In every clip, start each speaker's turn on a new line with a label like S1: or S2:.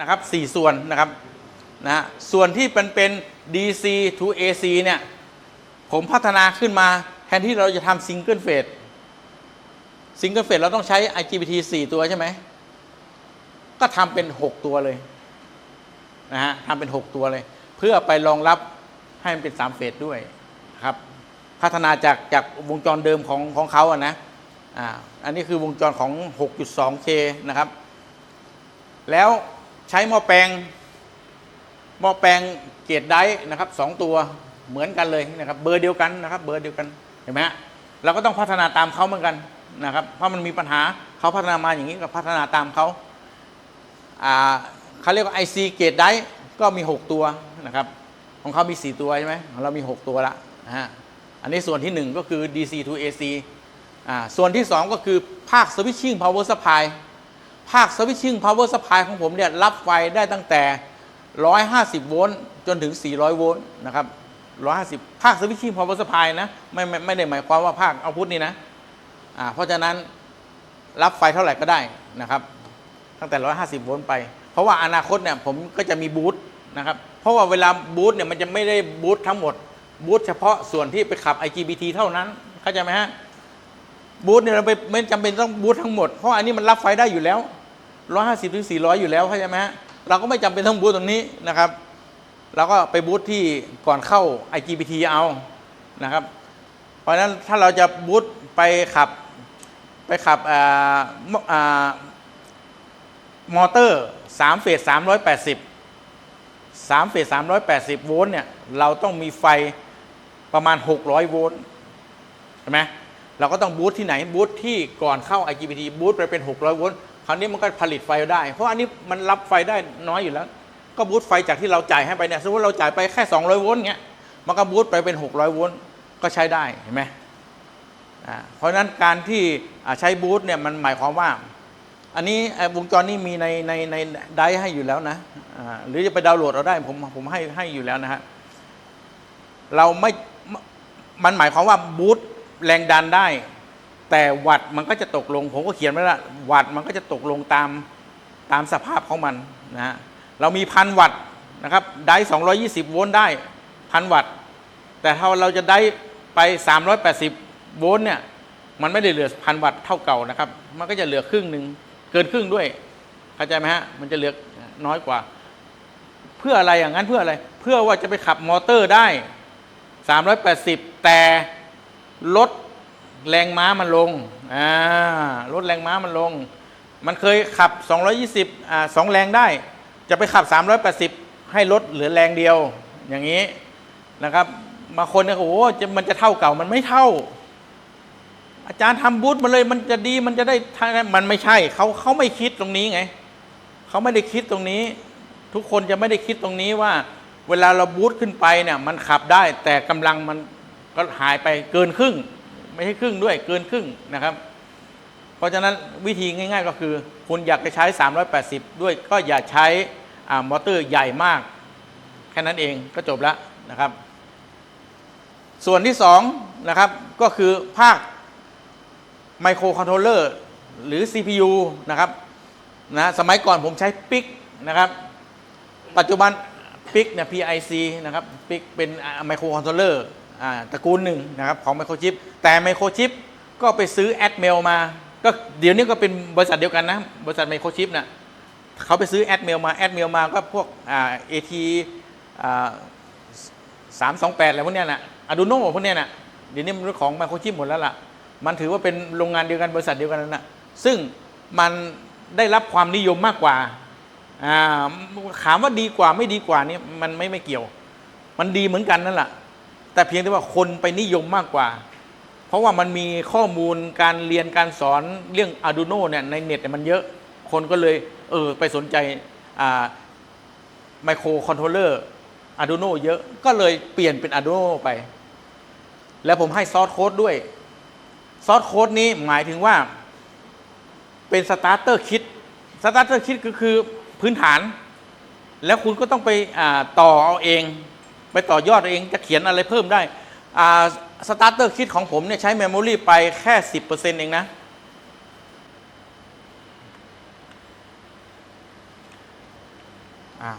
S1: นะครับสี่ส่วนนะครับนะส่วนที่เป็นเป็น DC to AC เนี่ยผมพัฒนาขึ้นมาแทนที่เราจะทำซิงเกิลเฟสซิงเกิลเฟสเราต้องใช้ IGBT 4 ตัวใช่ไหม ก็ทำเป็น 6 ตัวเลยนะฮะทำเป็น 6 ตัวเลย เพื่อไปรองรับให้มันเป็น 3 เฟสด้วยครับ พัฒนาจากจากวงจรเดิมของของเขาอะนะอ่าอันนี้คือวงจรของ 6.2K นะครับ แล้ว ใช้หม้อแปลงหม้อแปลงเกียรดไดร์นะครับสองตัวเหมือนกันเลยนะครับเบอร์เดียวกันนะครับ เบอร์เดียวกันเห็นไหมฮะเราก็ต้องพัฒนาตามเขาเหมือนกันนะครับ เพราะมันมีปัญหาเขาพัฒนามาอย่างนี้ก็พัฒนาตามเขาอ่าเขาเรียกว่า IC เกรดไดร์ก็มี 6 ตัวนะครับ ของเขามี 4 ตัวใช่ไหมของเรามี 6 ตัวละนะฮะอันนี้ส่วนที่ 1 ก็คือ DC to AC อ่าส่วนที่ 2 ก็คือภาค switching power supply ภาค switching power supply ของผมเนี่ยรับไฟได้ตั้งแต่ 150 โวลต์จนถึง 400 โวลต์นะครับ 150 ภาค switching power supply นะไม่ไม่ไม่ได้หมายความว่าภาคเอาพุทนี่นะอ่าเพราะฉะนั้นรับไฟเท่าไหร่ก็ได้นะครับ ตั้งแต่ 150 โวลต์ไป เพราะว่าอนาคตเนี่ยผมก็จะมีบูทนะครับ เพราะว่าเวลาบูทเนี่ยมันจะไม่ได้บูททั้งหมดบูทเฉพาะส่วนที่ไปขับ IGBT เท่านั้น เข้าใจไหมฮะบูทเนี่ยเราไปไม่จำเป็นต้องบูททั้งหมด เพราะอันนี้มันรับไฟได้อยู่แล้ว 150ถึง400อยอยู่แล้วเข้าใจไหมฮะเราก็ไม่จำเป็นต้องบูทตรงนี้นะครับเราก็ไปบูทที่ก่อนเข้า IGBT เอานะครับ เพราะฉะนั้นถ้าเราจะบูทไปขับไปขับอ่ามอ่ามอเตอร์3เฟส380 3เฟส380 โวลต์เนี่ย เราต้องมีไฟประมาณ 600 โวลต์ใช่ไหมเราก็ต้องบูทที่ไหนบูทที่ก่อนเข้า IGBT บูทไปเป็น 600 โวลต์ ราวนี้มันก็ผลิตไฟได้ เพราะอันนี้มันรับไฟได้น้อยอยู่แล้ว ก็บูทไฟจากที่เราจ่ายให้ไปเนี่ยสมมติเราจ่ายไปแค่ 200โวลต์เงี้ยมันก็บูทไปเป็น 600โวลต์ก็ใช้ได้เห็นไหมอ่าเพราะนั้นการที่อ่าใช้บูทเนี่ยมันหมายความว่า อันนี้วงจรนี้มีในในในไดให้อยู่แล้วนะอ่าหรือจะไปดาวน์โหลดเอาได้ผมผมให้ให้อยู่แล้วนะฮะเราไม่มันหมายความว่าบูทแรงดันได้ แต่วัตต์มันก็จะตกลง ผมก็เขียนไว้ละวัตต์มันก็จะตกลงตามตามสภาพของมันนะฮะเรามีพันวัตต์นะครับไดร์220 โวลต์ได้พันวัตต์แต่ถ้าเราจะได้ไป 380 โวลต์เนี่ยมันไม่ได้เหลือพันวัตต์เท่าเก่านะครับ มันก็จะเหลือครึ่งหนึ่งเกินครึ่งด้วยเข้าใจไหมฮะมันจะเหลือน้อยกว่า เพื่ออะไรอย่างนั้นเพื่ออะไร เพื่อว่าจะไปขับมอเตอร์ได้ 380 แต่ลด แรงม้ามันลงอ่าลดแรงม้ามันลง มันเคยขับ 220อ่าสองแรงได้ จะไปขับ 380 ให้ลดเหลือแรงเดียว อย่างนี้นะครับบางคนเนี่ยโอ้โหจะมันจะเท่าเก่ามันไม่เท่า อาจารย์ทำบูธมาเลยมันจะดีมันจะได้ทางนั้นมันไม่ใช่เขาเขาไม่คิดตรงนี้ไงเขาไม่ได้คิดตรงนี้ ทุกคนจะไม่ได้คิดตรงนี้ว่า เวลาเราบูธขึ้นไปเนี่ย มันขับได้ แต่กำลังมันก็หายไปเกินครึ่ง ไม่ใช่ครึ่งด้วยเกินครึ่งนะครับ เพราะฉะนั้นวิธีง่าย ๆ ก็คือ คุณอยากจะใช้ 380 ด้วยก็อย่าใช้มอเตอร์ใหญ่มาก แค่นั้นเองก็จบแล้วนะครับ ส่วนที่สองนะครับก็คือภาคไมโครคอนโทรลเลอร์หรือ CPU นะครับนะสมัยก่อนผมใช้ปิกนะครับปัจจุบันปิกเนี่ย PIC นะครับปิกเป็นไมโครคอนโทรลเลอร์ ตระกูลหนึ่งนะครับของไมโครชิปแต่ไมโครชิปก็ไปซื้อแอดเมลมา ก็เดี๋ยวนี้ก็เป็นบริษัทเดียวกันนะ บริษัทไมโครชิปนะเขาไปซื้อแอดเมลมาแอดเมลมาก็พวกอ่า AT อ่าสามสองแปดอะไรพวกเนี้ยนะอะดูโน่พวกเนี้ยนะเดี๋ยวนี้มันของไมโครชิปหมดแล้วล่ะ มันถือว่าเป็นโรงงานเดียวกันบริษัทเดียวกันนั่นนะซึ่งมันได้รับความนิยมมากกว่าอ่าถามว่าดีกว่าไม่ดีกว่านี่มันไม่ไม่เกี่ยว มันดีเหมือนกันนั่นแหละ แต่เพียงแต่ว่าคนไปนิยมมากกว่า เพราะว่ามันมีข้อมูลการเรียนการสอนเรื่อง Arduino เนี่ยในเน็ตเนี่ยมันเยอะ คนก็เลยเออไปสนใจอ่าไมโครคอนโทรลเลอร์ Arduino เยอะก็เลยเปลี่ยนเป็น Arduino ไป แล้วผมให้ซอสโค้ดด้วยซอสโค้ดนี้หมายถึงว่าเป็นสตาร์เตอร์คิดสตาร์เตอร์คิดก็คือพื้นฐาน แล้วคุณก็ต้องไปอาต่อเอาเอง ไปต่อยอดเองจะเขียนอะไรเพิ่มได้สตาร์เตอร์คิดของผมเนี่ยใช้เมมโมรีไปแค่ 10%เองนะนอ่า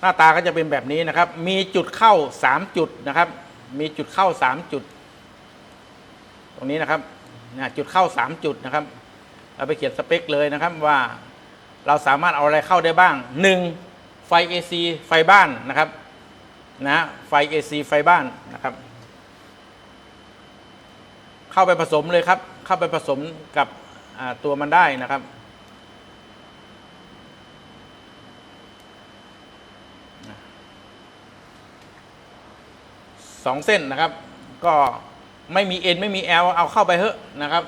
S1: หน้าตาก็จะเป็นแบบนี้นะครับ มีจุดเข้า 3 จุดนะครับ มีจุดเข้า 3 จุด ตรงนี้นะครับจุดเข้า 3 จุดนะครับ เราไปเขียนสเปคเลยนะครับว่าเราสามารถเอาอะไรเข้าได้บ้าง 1. ไฟ AC ไฟบ้านนะครับ นะไฟ AC ไฟบ้านนะครับ เข้าไปผสมเลยครับ เข้าไปผสมกับตัวมันได้นะครับสองเส้นนะครับ ก็ไม่มี N ไม่มี L เอาเข้าไปเถอะนะครับ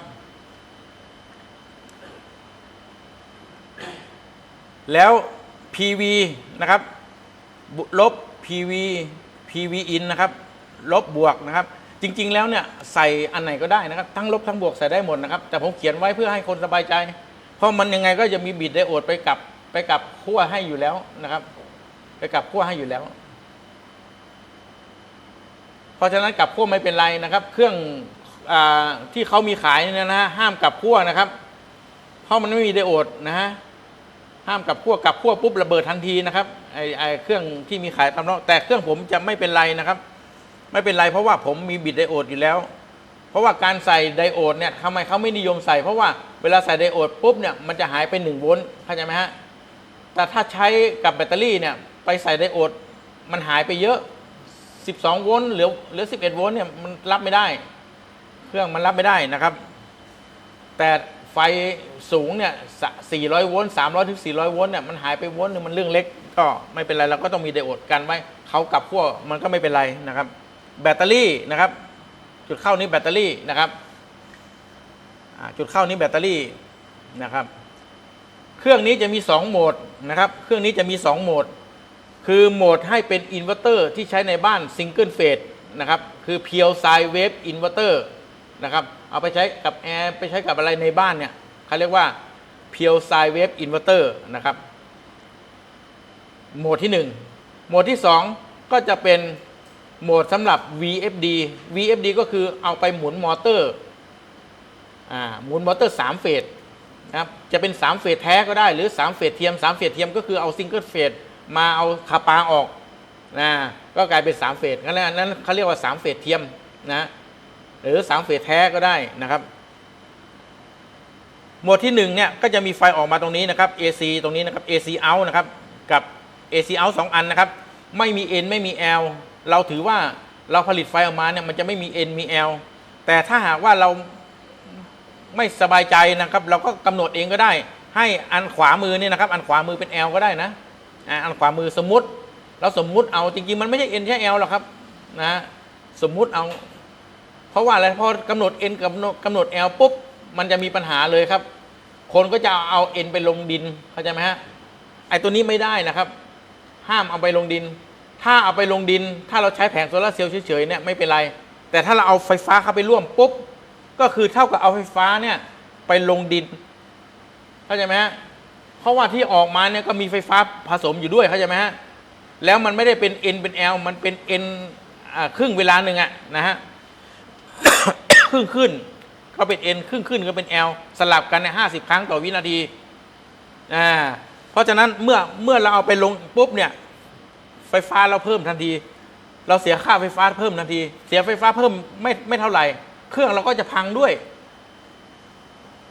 S1: แล้ว PV นะครับบุลบ PV PV in นะครับ ลบบวกนะครับ จริงๆแล้วเนี่ยใส่อันไหนก็ได้นะครับ ทั้งลบทั้งบวกใส่ได้หมดนะครับ แต่ผมเขียนไว้เพื่อให้คนสบายใจ เพราะมันยังไงก็จะมีบิดไดโอดไปกับไปกับขั้วให้อยู่แล้วนะครับ ไปกับขั้วให้อยู่แล้ว เพราะฉะนั้นกลับขั้วไม่เป็นไรนะครับ เครื่องอที่เขามีขายเนี่ยนะฮะห้ามกลับขั้วนะครับ เพราะมันไม่มีไดโอดนะฮะห้ามกลับขั้วกลับขั้วปุ๊บระเบิดทันทีนะครับ ไอไอเครื่องที่มีขายตามนอกแต่เครื่องผมจะไม่เป็นไรนะครับ ไม่เป็นไรเพราะว่าผมมีบิดไดโอดอยู่แล้ว เพราะว่าการใส่ไดโอดเนี่ยทำไมเขาไม่นิยมใส่ เพราะว่าเวลาใส่ไดโอดปุ๊บเนี่ยมันจะหายไป1โวลต์เข้าใจไหมฮะแต่ถ้าใช้กับแบตเตอรี่เนี่ยไปใส่ไดโอดมันหายไปเยอะ 12 โวลต์เหลือเหลือ 11 โวลต์เนี่ยมันรับไม่ได้ เครื่องมันรับไม่ได้นะครับ แต่ไฟสูงเนี่ยสะ400 โวลต์ 300 ถึง 400 โวลต์เนี่ยมันหายไปโวลต์หนึงมันเรื่องเล็ก ก็ไม่เป็นไรเราก็ต้องมีไดโอดกันไว้เขากลับขั้วมันก็ไม่เป็นไรนะครับ แบตเตอรี่นะครับ จุดเข้านี้แบตเตอรี่นะครับจุดเข้านี้แบตเตอรี่นะครับ เครื่องนี้จะมี 2 โหมดนะครับ เครื่องนี้จะมี 2 โหมด คือโหมดให้เป็นอินเวอร์เตอร์ที่ใช้ในบ้านซิงเกิลเฟสนะครับ คือเพียวไซเวฟอินเวอร์เตอร์นะครับ เอาไปใช้กับแอร์ไปใช้กับอะไรในบ้านเนี่ยเขาเรียกว่าเพียวไซเวฟอินเวอร์เตอร์นะครับ โหมดที่ 1 โหมดที่ 2 ก็จะเป็นโหมดสำหรับ VFD VFD ก็คือเอาไปหมุนมอเตอร์หมุนมอเตอร์3เฟสนะครับจะเป็น 3 เฟสแท้ก็ได้หรือ 3 เฟสเทียม 3 เฟสเทียมก็คือเอาซิงเกิลเฟสมาเอาคาปาออกนะก็กลายเป็น 3 เฟสนั่นนั้นเขาเรียกว่า 3 เฟสเทียมนะหรือ 3 เฟสแท้ก็ได้นะครับโหมดที่1เนี่ยก็จะมีไฟออกมาตรงนี้นะครับ AC ตรงนี้นะครับ AC out นะครับกับ AC out 2 อันนะครับ ไม่มี N ไม่มี L เราถือว่าเราผลิตไฟออกมาเนี่ยมันจะไม่มี N มี L แต่ถ้าหากว่าเราไม่สบายใจนะครับ เราก็กำหนดเองก็ได้ ให้อันขวามือเนี่ยนะครับ อันขวามือเป็น L ก็ได้นะอันขวามือสมมติเราสมมุติเอาจริงๆ มันไม่ใช่ N ใช่ L หรอกครับนะสมมุติเอา เพราะว่าอะไรพอกำหนด N กับกำหนด L ปุ๊บมันจะมีปัญหาเลยครับ คนก็จะเอา N ไปลงดินเข้าใจไหมฮะไอตัวนี้ไม่ได้นะครับ ห้ามเอาไปลงดิน ถ้าเอาไปลงดิน ถ้าเราใช้แผงโซลาร์เซลล์เฉยๆเนี่ยไม่เป็นไร แต่ถ้าเราเอาไฟฟ้าเข้าไปร่วมปุ๊บ ก็คือเท่ากับเอาไฟฟ้าเนี่ยไปลงดิน เข้าใจไหมฮะ เพราะว่าที่ออกมาเนี่ยก็มีไฟฟ้าผสมอยู่ด้วย เข้าใจไหมฮะ แล้วมันไม่ได้เป็น N เป็น L มันเป็น N อ่าครึ่งเวลาหนึ่งอะนะฮะ ครึ่งขึ้นก็เป็น N ครึ่งขึ้นก็เป็น L สลับกันในห้าสิบครั้งต่อวินาที อ่า เพราะฉะนั้นเมื่อเมื่อเราเอาไปลงปุ๊บเนี่ย ไฟฟ้าเราเพิ่มทันที เราเสียค่าไฟฟ้าเพิ่มทันที เสียไฟฟ้าเพิ่มไม่ไม่เท่าไหร่ เครื่องเราก็จะพังด้วย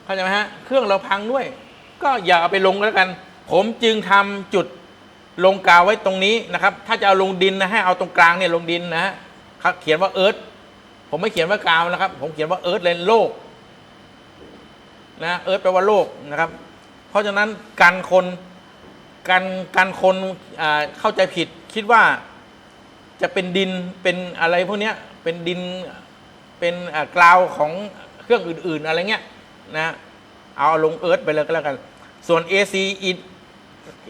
S1: เข้าใจไหมฮะเครื่องเราพังด้วย ก็อย่าเอาไปลงแล้วกัน ผมจึงทำจุดลงกาวไว้ตรงนี้นะครับ ถ้าจะเอาลงดินนะให้เอาตรงกลางเนี่ยลงดินนะฮะเขียนว่าเอิร์ธผมไม่เขียนว่ากาวนะครับ ผมเขียนว่าเอิร์ธเลยโลกนะเอิร์ธแปลว่าโลกนะครับ เพราะฉะนั้นการคนการการคนเข้าใจผิด คิดว่าจะเป็นดินเป็นอะไรพวกเนี้ยเป็นดินเป็นกราวของเครื่องอื่น ๆ อะไรเงี้ยนะเอาลงเอิร์ธไปเลยก็แล้วกัน ส่วน AC in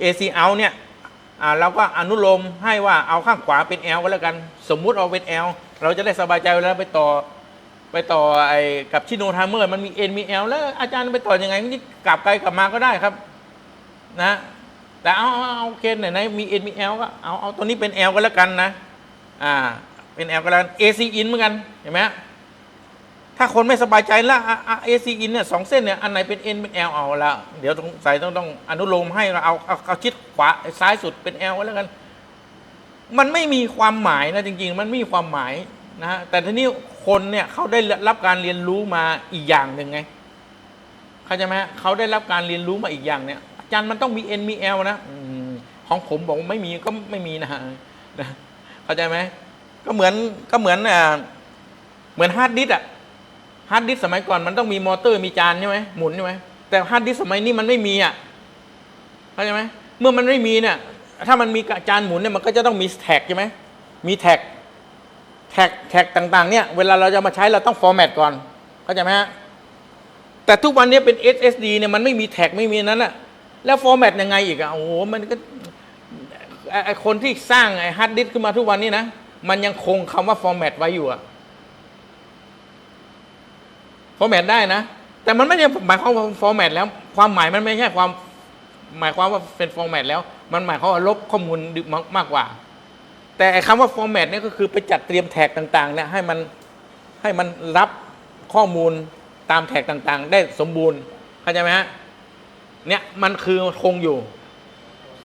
S1: AC out เนี่ยเราก็อนุโลมให้ว่าเอาข้างขวาเป็น L ก็แล้วกัน สมมุติเอาเป็น L เราจะได้สบายใจเวลาไปต่อไปต่อไอ้กับชิโนไทเมอร์มันมี N มี L แล้วอาจารย์ไปต่อยังไงนี่กลับไปกลับมาก็ได้ครับ นะ แต่เอาเอาเอาโอเคไหนมี N มี L ก็เอาเอาตัวนี้เป็น L ก็แล้วกันนะอ่าเป็น L ก็แล้วกัน AC in เหมือนกันเห็นไหมฮะถ้าคนไม่สบายใจแล้วเอซีอินเนี่ยสองเส้นเนี่ยอันไหนเป็น N เป็น L เอาละเดี๋ยวต้องใส่ต้องต้องอนุโลมให้เราเอาเอาเอาชิดขวาซ้ายสุดเป็น L ไว้แล้วกัน มันไม่มีความหมายนะจริง ๆ มันไม่มีความหมายนะฮะแต่ทีนี้คนเนี่ยเขาได้รับการเรียนรู้มาอีกอย่างหนึ่งไงเข้าใจไหมฮะเขาได้รับการเรียนรู้มาอีกอย่างเนี่ย อาจารย์มันต้องมี N มี L นะอของผมบอกว่าไม่มีก็ไม่มีนะฮะเข้าใจไหมก็เหมือนก็เหมือนอ่าเหมือนฮาร์ดดิสอะฮาร์ดดิสสมัยก่อนมันต้องมีมอเตอร์มีจานใช่ไหมหมุนใช่ไหมแต่ฮาร์ดดิสสมัยนี้มันไม่มีอะเข้าใจไหมเมื่อมันไม่มีเนี่ย ถ้ามันมีจานหมุนเนี่ยมันก็จะต้องมีแท็กใช่ไหมมีแท็กแท็กแท็กต่าง ๆ เนี่ยเวลาเราจะมาใช้เราต้องฟอร์แมตก่อนเข้าใจไหมฮะแต่ทุกวันนี้เป็น SSD เนี่ยมันไม่มีแท็กไม่มีนั้นอะ แล้วฟอร์แมตยังไงอีกอะโอ้โหมันก็ไอคนที่สร้างไอฮาร์ดดิสก์ขึ้นมาทุกวันนี้นะ มันยังคงคำว่าฟอร์แมตไว้อยู่อะฟอร์แมตได้นะ แต่มันไม่ใช่หมายความว่าฟอร์แมตแล้ว ความหมายมันไม่ใช่ความหมายความว่าเป็นฟอร์แมตแล้ว มันหมายความว่าลบข้อมูลมากมากกว่า แต่ไอคำว่าฟอร์แมตเนี่ยก็คือไปจัดเตรียมแท็กต่างๆเนี่ยให้มันให้มันรับข้อมูลตามแท็กต่างๆ ได้สมบูรณ์เข้าใจไหมฮะ เนี่ยมันคือคงอยู่